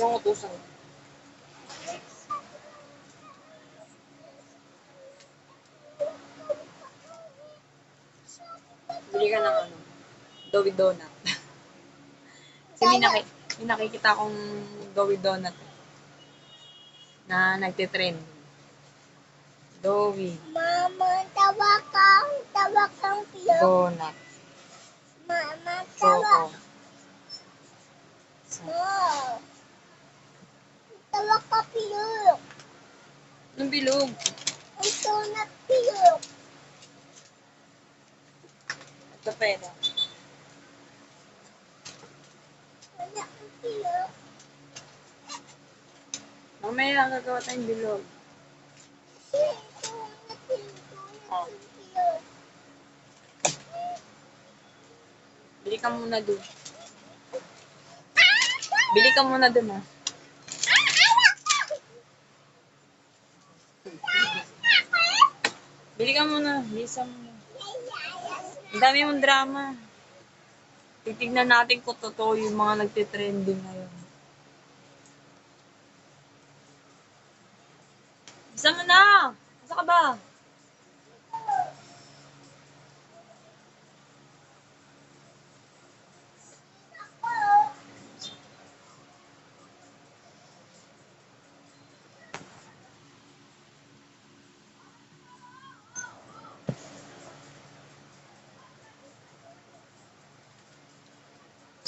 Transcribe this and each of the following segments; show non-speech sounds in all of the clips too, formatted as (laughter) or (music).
Yung utusan. Bili ka ng ano, Doughy Donut. (laughs) Kasi may, naki, may nakikita akong Doughy Donut na nagtitrend. Doughy Mama, tawa kang, tawa kang. Donut. Mama, tawa. Choco. So, Oh. Tawa ka pilok. Bilog? Ang donut pilok. Ito pa ito. Wala ang pilok. Mamaya gagawa tayong bilog. Pilok, donut Oh. pilok. Bili ka muna dun. Bili ka muna dun ah. Bili ka muna. Bisa muna. Ang dami mong drama. Titignan natin kung totoo yung mga nagtitrending ngayon. Bisa mo na! Asa ka ba?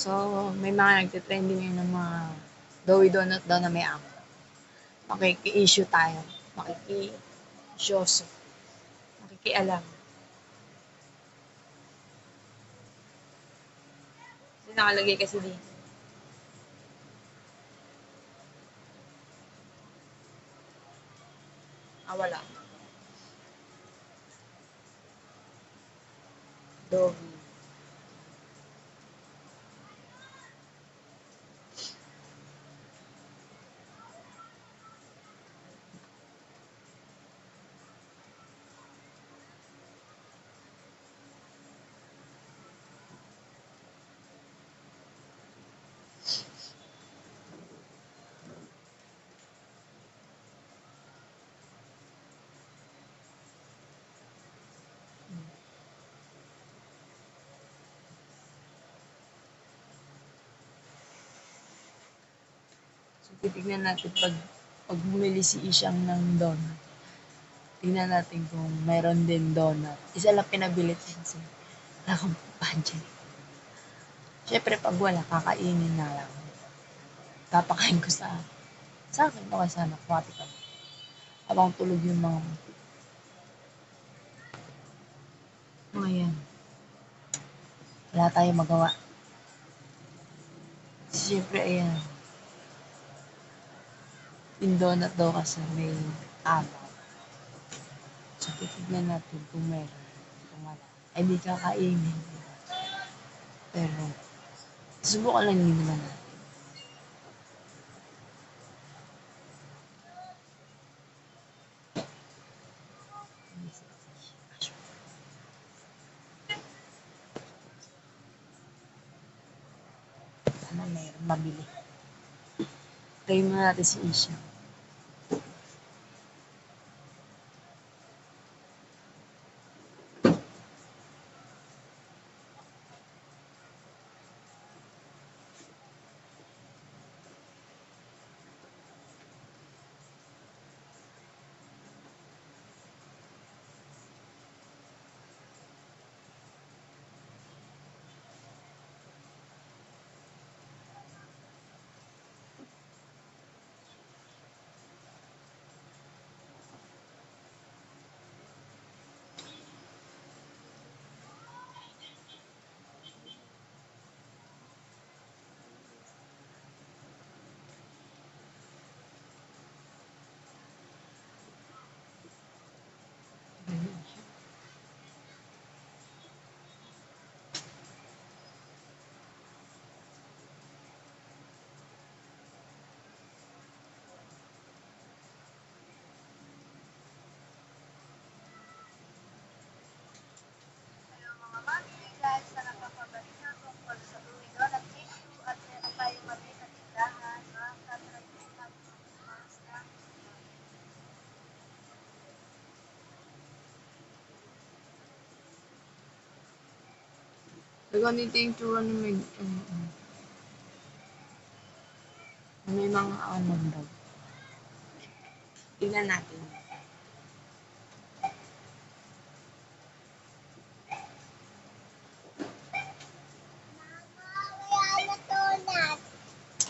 So, may mga nagtitrending ngayon ng mga Doughy Donut daw na may ako. Makiki-issue tayo. Makiki-isyoso. Makikialam. Kasi nakalagay kasi dito. Ah, wala. Doughy. Titignan natin pag, pag bumili si Ishang ng donut. Tingnan natin kung mayroon din donut. Isa lang pinabili kasi wala akong budget. Siyempre, pag wala, kakainin na lang. Papakain ko sa sa akin. Okay, sana. Kumati ka. Habang tulog yung mga mga yan. Wala tayong magawa. Siyempre, ayan. Yung donut daw kasi may amaw. So, titignan natin kung meron. Kung wala. Ay, di kakainin. Pero, subukan lang din naman natin. Sana meron mabili. Try muna natin si Isha. Ganito yung tsura ng may, ano, ano. May mga anong daw. Tingnan natin.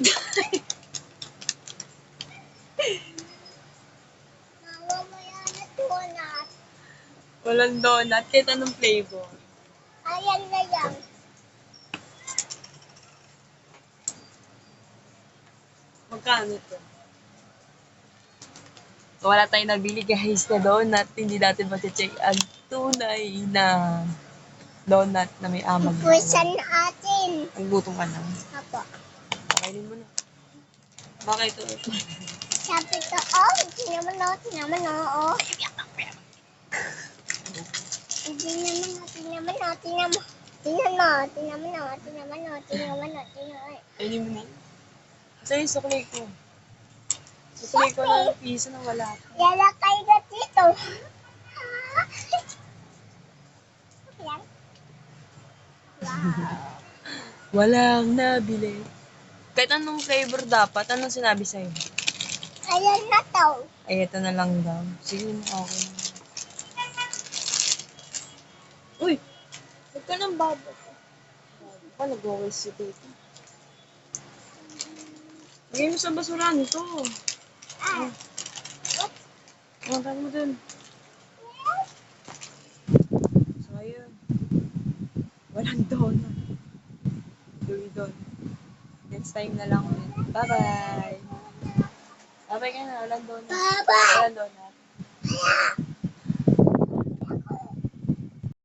(laughs) Walang donut. Kahit anong flavor. Ayan na yan. Magkano to? Wala tayong nabili guys na donut. Hindi natin check ang tunay na donut na may amag. Pusan wala. atin. Ang gutom ka na. Apo. Pakainin mo na. Bakit ito? Sabi ko, oh, tinaman o, tinaman o, oh. Hindi naman o, tinaman o, tinaman. Tinaman o, tinaman o, tinaman o, tinaman o, tinaman o. Kainin mo na. Sa'yo sukli ko. Sukli ko na yung piso na wala ka. Lalakay ka dito. (laughs) Walang nabili. Kahit anong flavor dapat, anong sinabi sa'yo? Ayan na to. Ay, ito na lang daw. Sige na, okay na. Uy! Huwag ka nang baba. Baba ka, nag-waste si. Mo sa basurahan ito. Ah. Ang tawag mo dun. Sayang. Walang donut. Louis donut. Next time na lang ulit. Bye-bye! Bye-bye ka na. Walang donut. Bye-bye. Walang donut.